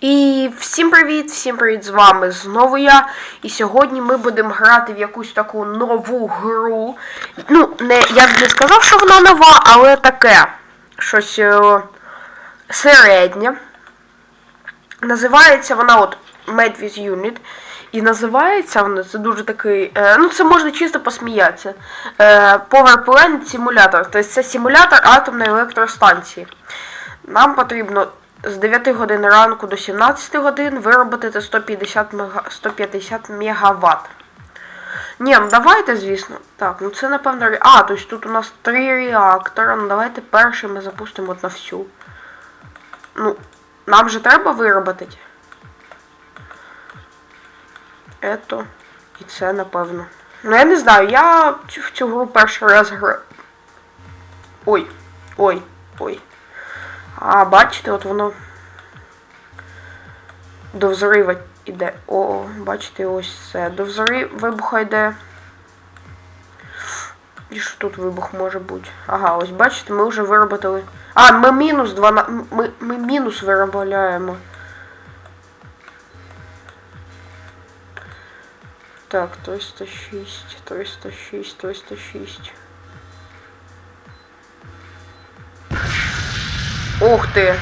І всім привіт, всім привіт, з вами знову я. І сьогодні ми будемо грати в якусь таку нову гру. Ну, не, я б не сказав, що вона нова, але таке. Щось е, середнє. Називається вона от Medvis Unit. І називається вона, це дуже такий. Е, ну, це можна чисто посміятися. Е, Power Plant Simulator. Тобто це симулятор атомної електростанції. Нам потрібно з 9 годин ранку до 17 годин виробити 150 мега... 150 мегаватт. Ні, ну давайте, звісно. Так, ну це напевно. А, тобто тут у нас три реактора. Ну давайте перший ми запустимо на всю. Ну, нам же треба виробити. Ето. І це, напевно. Ну я не знаю, я в цю гру перший раз граю. Ой. Ой. Ой. А, бачите, от воно до взрива йде. О, бачите, ось це. До взрив вибуха йде. І що тут вибух може бути? Ага, ось бачите, ми вже виробили. А, ми мінус 12. Ми, ми мінус виробляємо. Так, 306, 306, 306. Ух ти!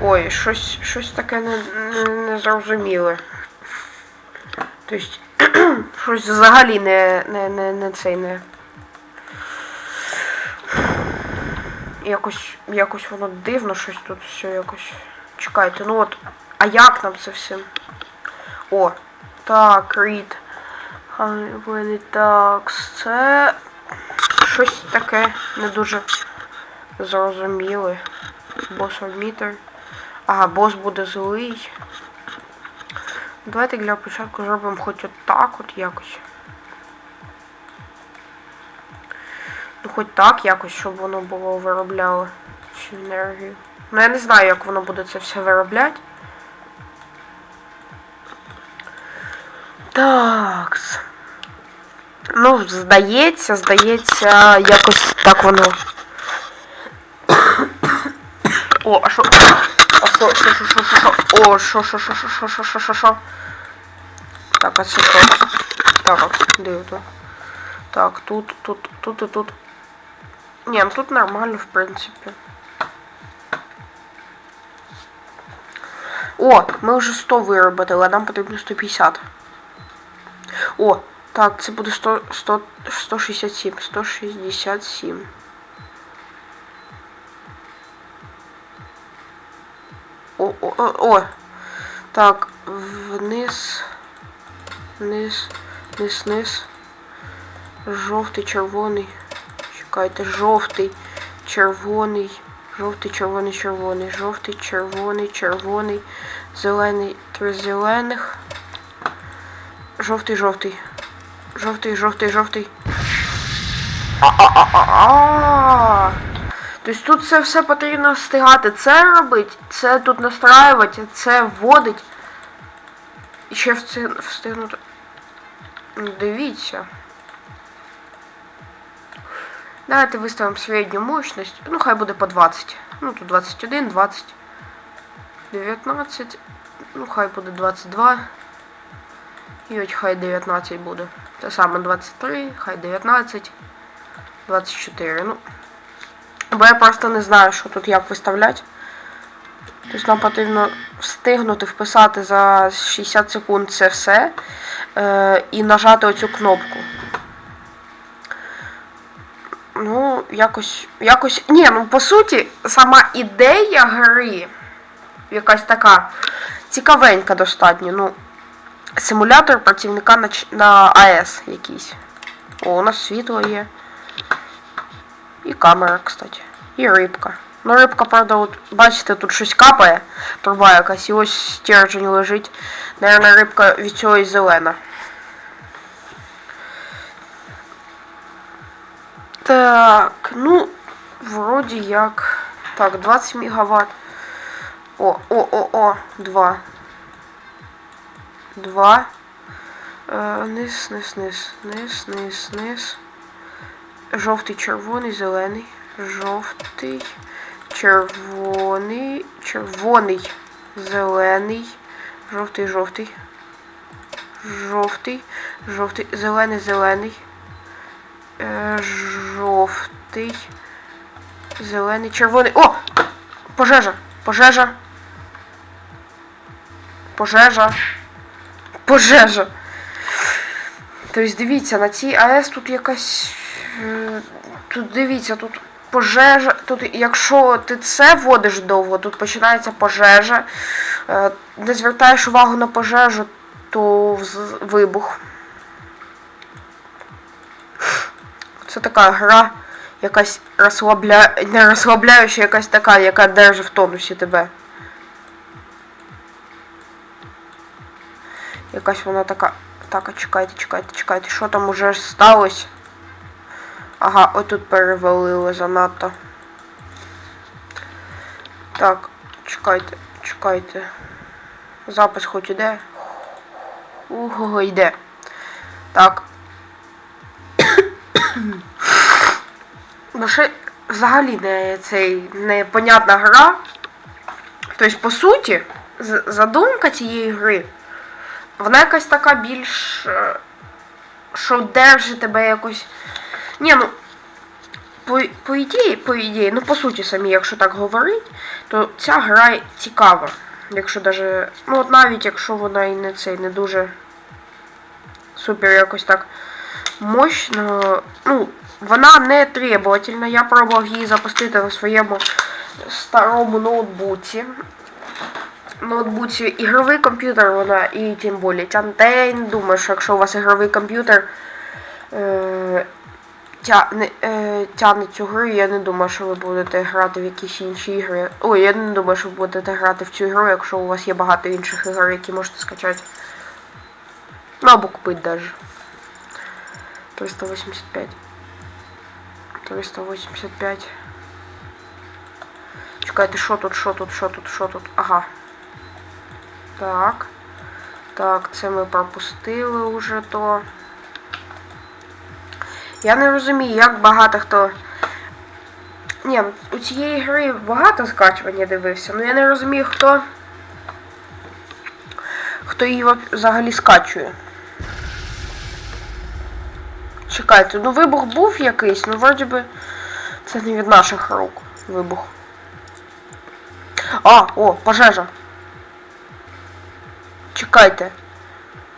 Ой, щось, щось таке не, не, незрозуміле. Тобто, щось взагалі не, не, не, не цей не. Якось, якось воно дивно, щось тут все якось. Чекайте, ну от. А як нам це все? О, так, рід. Так, це щось таке не дуже зрозуміле. Бос адмітер. Ага, бос буде злий. Давайте для початку зробимо хоч отак от якось. Ну хоч так якось, щоб воно було виробляло всю енергію. Ну я не знаю, як воно буде це все виробляти. Так. Ну, здається, здається, якось так воно. О, а що? А що, що, що, що, що, що? О, що, що, що, що, що, що, що, що, що? Так, а це що? Так, дивно. Так, тут, тут, тут і тут. Ні, ну тут нормально, в принципі. О, ми вже 100 виробили, а нам потрібно 150. О, так, це буде 100, 100, 167, 167. О, о, о, о. Так, вниз. Вниз, вниз, вниз. Жовтий, червоний. Чекайте, жовтий, червоний. Жовтий, червоний, червоний. Жовтий, червоний, червоний. Зелений, три зелених. Жовтий, жовтий. Жовтий, жовтий, жовтий. А-а-а-а-а! Тобто тут це все потрібно встигати. Це робити, це тут настраювати, це вводить. І ще встиг- встигнути. Ну, Дивіться. Давайте виставимо середню мощність. Ну, хай буде по 20. Ну, тут 21, 20. 19. Ну, хай буде 22. І от хай 19 буде. Те саме 23, хай 19. 24. Ну. Бо я просто не знаю, що тут як виставляти. Тобто нам потрібно встигнути вписати за 60 секунд це все. Е, і нажати оцю кнопку. Ну, якось. якось. Ні, ну по суті, сама ідея гри якась така цікавенька достатньо. Ну, симулятор працівника на, на АЕС якийсь. О, у нас світло є. І камера, кстати. І рибка. Ну, рибка, правда, от бачите, тут щось капає, труба якась, і ось стержень лежить. Наверно, рибка від цього і зелена. Так, ну, вроді як. Так, 20 мегаватт. О, о, о, о, 2. 2. Е, низ, низ, низ, низ, низ, низ. Жовтий, червоний, зелений. Жовтий, червоний, червоний, зелений, жовтий, жовтий, жовтий, жовтий, зелений, зелений, е, жовтий, зелений, червоний. О! Пожежа! Пожежа! Пожежа! Пожежа! Тобто дивіться, на цій АЕС тут якась. Тут дивіться, тут пожежа. Тут, якщо ти це водиш довго, тут починається пожежа. Е, Не звертаєш увагу на пожежу, то вибух. Це така гра, якась розслабля... не розслабляюча, якась така, яка держить в тонусі тебе. Якась вона така. Так, чекайте, чекайте, чекайте, що там уже сталося? Ага, отут перевалило занадто. Так, чекайте, чекайте. Запис хоч іде. Ого, йде. Так. Ну ще взагалі не цей непонятна гра. Тобто, по суті, задумка цієї гри, вона якась така більш. е, що держить тебе якось. Ні, ну. По, по ідеї, по ідеї, ну по суті самі, якщо так говорить, то ця гра цікава. Якщо даже. Ну от навіть якщо вона і не цей не дуже супер якось так мощно. Ну, вона не требовательна. Я пробував її запустити на своєму старому ноутбуці. Ноутбуці ігровий комп'ютер вона і тим більше тягне. Думаю, що якщо у вас ігровий комп'ютер тягне, е, тягне цю гру, я не думаю, що ви будете грати в якісь інші ігри. Ой, я не думаю, що ви будете грати в цю ігру, якщо у вас є багато інших ігор, які можете скачати. Ну або купити даже. 385. 385. Чекайте, що тут, що тут, що тут, що тут? Ага. Так. Так, це ми пропустили уже то. Я не розумію, як багато хто. Ні, у цієї гри багато скачування дивився, але я не розумію, хто. Хто її взагалі скачує. Чекайте, ну вибух був якийсь, ну вроді би це не від наших рук вибух. А, о, пожежа. Чекайте.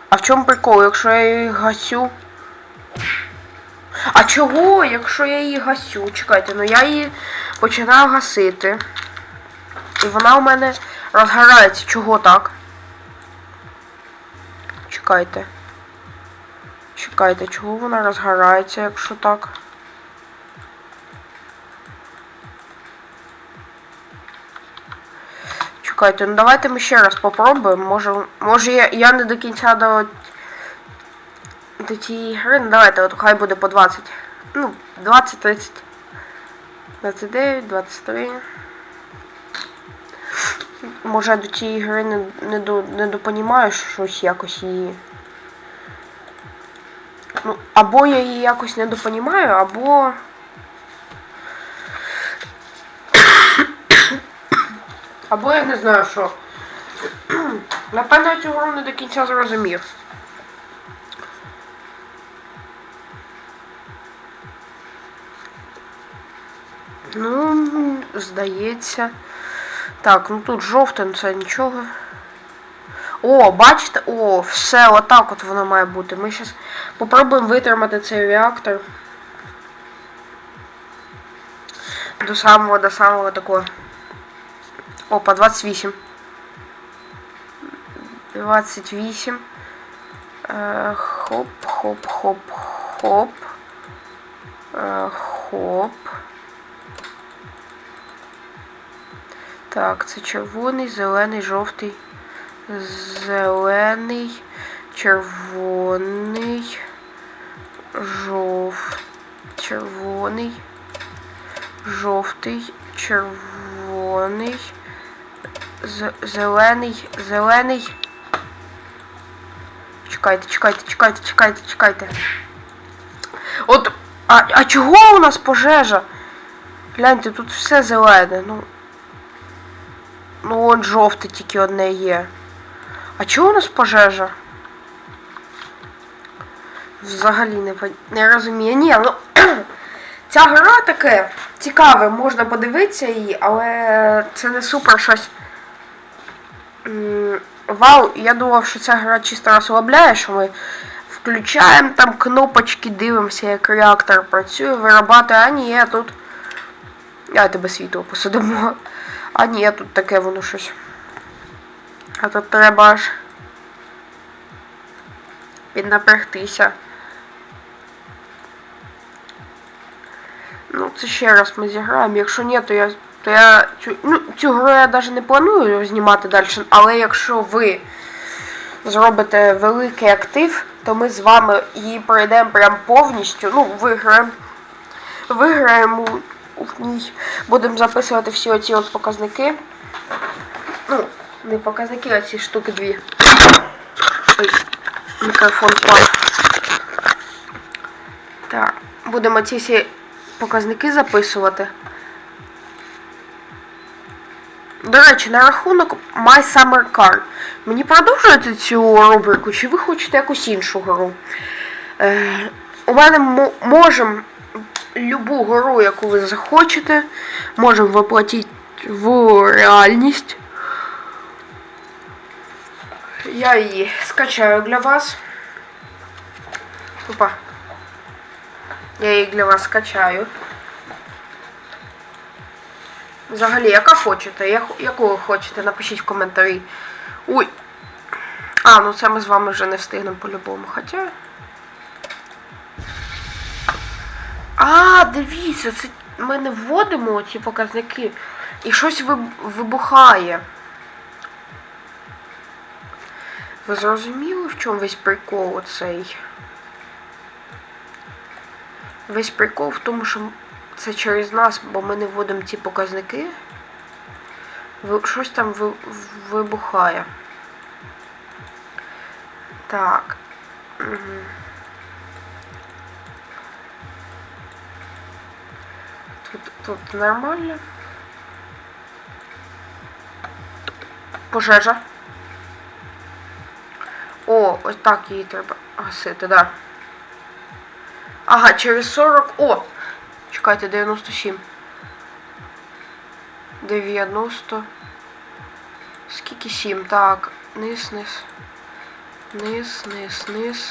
А в чому прикол, якщо я її гасю? А чого, якщо я її гасю? Чекайте, ну я її починаю гасити. І вона у мене розгорається. Чого так? Чекайте. Чекайте, чого вона розгорається, якщо так? Чекайте, ну давайте ми ще раз попробуємо. Може, може я, я не до кінця до, до цієї гри. Ну давайте, от хай буде по 20. Ну, 20, 30. 29, 23. Може я до цієї гри не, не, до, не допонімаю щось якось її. Ну, або я її якось не допонімаю, або. Або я не знаю що. Напевно, я цю гру не до кінця зрозумів. Ну, здається. Так, ну тут жовте, ну це нічого. О, бачите? О, все, отак от воно має бути. Ми зараз попробуємо витримати цей реактор. До самого, до самого такого. Опа, 28. 28. Е, хоп, хоп, хоп, хоп. Е, хоп. Так, це червоний, зелений, жовтий. Зелений, червоний, жов... червоний, жовтий, червоний, зелений, зелений. Чекайте, чекайте, чекайте, чекайте, чекайте. От, а, а чого у нас пожежа? Гляньте, тут все зелене, ну. Ну от жовте тільки одне є. А чого у нас пожежа? Взагалі не, не розумію. Ні, ну ця гра таке цікаве, можна подивитися її, але це не супер щось. Вау, я думав, що ця гра чисто розслабляє, що ми включаємо там кнопочки, дивимося, як реактор працює, вирабатує, а ні, тут. Я тебе світло посадимо. А ні, тут таке воно щось. А тут треба аж піднапрягтися. Ну, це ще раз ми зіграємо. Якщо ні, то я. То я цю, ну, цю гру я навіть не планую знімати далі, але якщо ви зробите великий актив, то ми з вами її пройдемо прям повністю. Ну, виграємо. Виграємо. Будемо записувати всі оці от показники. Ну, не показники, а ці штуки дві. Ой, мікрофон впав. Так, будемо ці всі показники записувати. До речі, на рахунок My Summer Car. Мені продовжуєте цю рубрику, чи ви хочете якусь іншу гру? Е, у мене мо- можем любу гру, яку ви захочете, можемо воплотити в реальність. Я її скачаю для вас. Опа. Я її для вас скачаю. Взагалі, яка хочете? Яку ви хочете? Напишіть в коментарі. Ой. А, ну це ми з вами вже не встигнемо по-любому. Хоча. А, дивіться, це ми не вводимо ці показники. І щось виб- вибухає. Ви зрозуміли, в чому весь прикол оцей? Весь прикол в тому, що це через нас, бо ми не вводимо ці показники. Щось там вибухає. Так. Тут нормально. Пожежа. О, ось так її треба гасити, да. Ага, через 40. О! Чекайте, 97. 90. Скільки 7? Так. Низ, низ. Низ, низ, низ.